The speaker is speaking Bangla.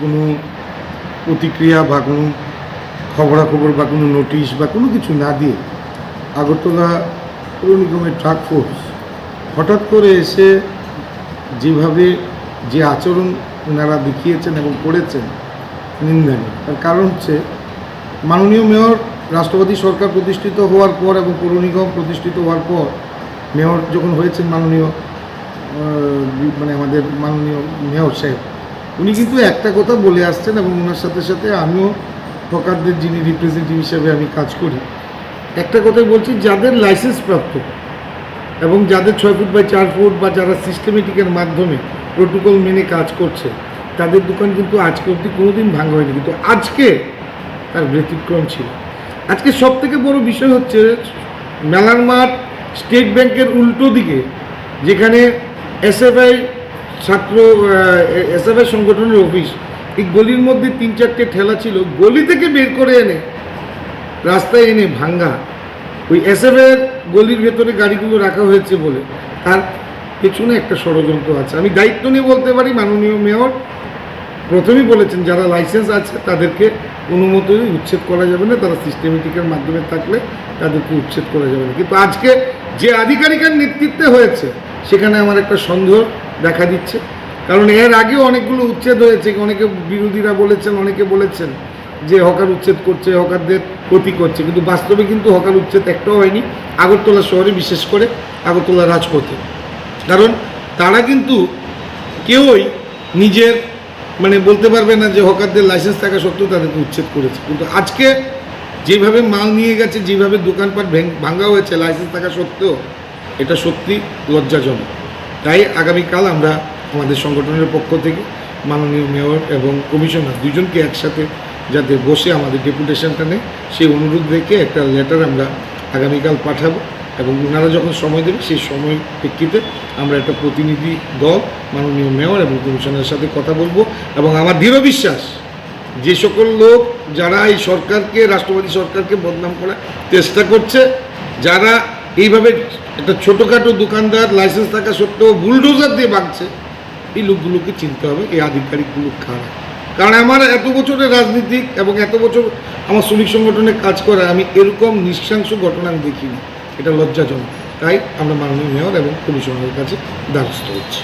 কোনো প্রতিক্রিয়া বা কোনো খবরাখবর বা কোনো নোটিশ বা কোনো কিছু না দিয়ে আগরতলা পৌর নিগমের ট্রাক ফোর্স হঠাৎ করে এসে যেভাবে যে আচরণ ওনারা দেখিয়েছেন এবং করেছেন নিন্দনীয় তার কারণ হচ্ছে মাননীয় মেয়র রাষ্ট্রপতি সরকার প্রতিষ্ঠিত হওয়ার পর এবং পৌর নিগম প্রতিষ্ঠিত হওয়ার পর মেয়র যখন হয়েছেন মাননীয় মানে আমাদের মাননীয় মেয়র সাহেব উনি কিন্তু একটা কথা বলে আসছেন এবং ওনার সাথে সাথে আমিও হকারদের যিনি রিপ্রেজেন্টেটিভ হিসেবে আমি কাজ করি, একটা কথাই বলছি, যাদের লাইসেন্স প্রাপ্ত এবং যাদের ছয় ফুট বাই চার ফুট বা যারা সিস্টেমেটিকের মাধ্যমে প্রোটোকল মেনে কাজ করছে, তাদের দোকান কিন্তু আজকে অবধি কোনোদিন ভাঙা হয়নি, কিন্তু আজকে তার ব্যতিক্রম ছিল। আজকে সব থেকে বড় বিষয় হচ্ছে মেলার মাঠ স্টেট ব্যাংকের উল্টো দিকে, যেখানে এসএফআই ছাত্র এসএফআই সংগঠনের অফিস, এই গলির মধ্যে তিন চারটে ঠেলা ছিল, গলি থেকে বের করে এনে রাস্তায় এনে ভাঙ্গা। ওই এসএফের গলির ভেতরে গাড়িগুলো রাখা হয়েছে বলে। তার পেছনে একটা ষড়যন্ত্র আছে। আমি দায়িত্ব নিয়ে বলতে পারি, মাননীয় মেয়র, প্রথমেই বলেছেন, যারা লাইসেন্স আছে, তাদেরকে কোনো মতোই উচ্ছেদ করা যাবে না। তারা সিস্টেমেটিকের মাধ্যমে থাকলে তাদেরকে উচ্ছেদ করা যাবে না। কিন্তু আজকে যে আধিকারিকের নেতৃত্বে হয়েছে, সেখানে আমার একটা সন্দেহ দেখা দিচ্ছে। কারণ এর আগেও অনেকগুলো উচ্ছেদ হয়েছে, অনেকে বিরোধীরা বলেছেন, অনেকে বলেছেন যে হকার উচ্ছেদ করছে, হকারদের ক্ষতি করছে। কিন্তু বাস্তবে কিন্তু হকার উচ্ছেদ একটাও হয়নি, আগরতলা শহরে বিশেষ করে, আগরতলা রাজপথে। কারণ তারা কিন্তু কেউই নিজের মানে বলতে পারবে না যে হকারদের লাইসেন্স থাকা সত্ত্বেও তাদেরকে উচ্ছেদ করেছে। কিন্তু আজকে যেভাবে মাল নিয়ে গেছে, যেভাবে দোকানপাট ভেং- ভাঙা হয়েছে লাইসেন্স থাকা সত্ত্বেও, এটা সত্যি লজ্জাজনক। তাই আগামীকাল আমরা আমাদের সংগঠনের পক্ষ থেকে মাননীয় মেয়র এবং কমিশনার দুজনকে একসাথে যাতে বসে আমাদের ডেপুটেশনটা নেয়, সেই অনুরোধ রেখে একটা লেটার আমরা আগামীকাল পাঠাবো এবং ওনারা যখন সময় দেবে সেই সময় প্রেক্ষিতে আমরা একটা প্রতিনিধি দল, মাননীয় মেয়র এবং কমিশনারের সাথে কথা বলব এবং আমার দৃঢ় বিশ্বাস যে সকল লোক যারা এই সরকারকে, রাষ্ট্রপতি সরকারকে বদনাম করার চেষ্টা করছে, যারা এইভাবে একটা ছোটোখাটো দোকানদার লাইসেন্স থাকা সত্ত্বেও বুলডোজার দিয়ে ভাঙছে এই লোকগুলোকে চিনতে হবে, এই আধিকারিকগুলো খারাপ কারণ আমার এত বছরের রাজনীতিক এবং এত বছর আমার শ্রমিক সংগঠনে কাজ করা, আমি এরকম নিঃশাংশ ঘটনা আমি দেখিনি। এটা লজ্জাজনক। তাই আমরা মাননীয় মেয়র এবং কমিশনারের কাছে দ্বারস্থ হচ্ছি।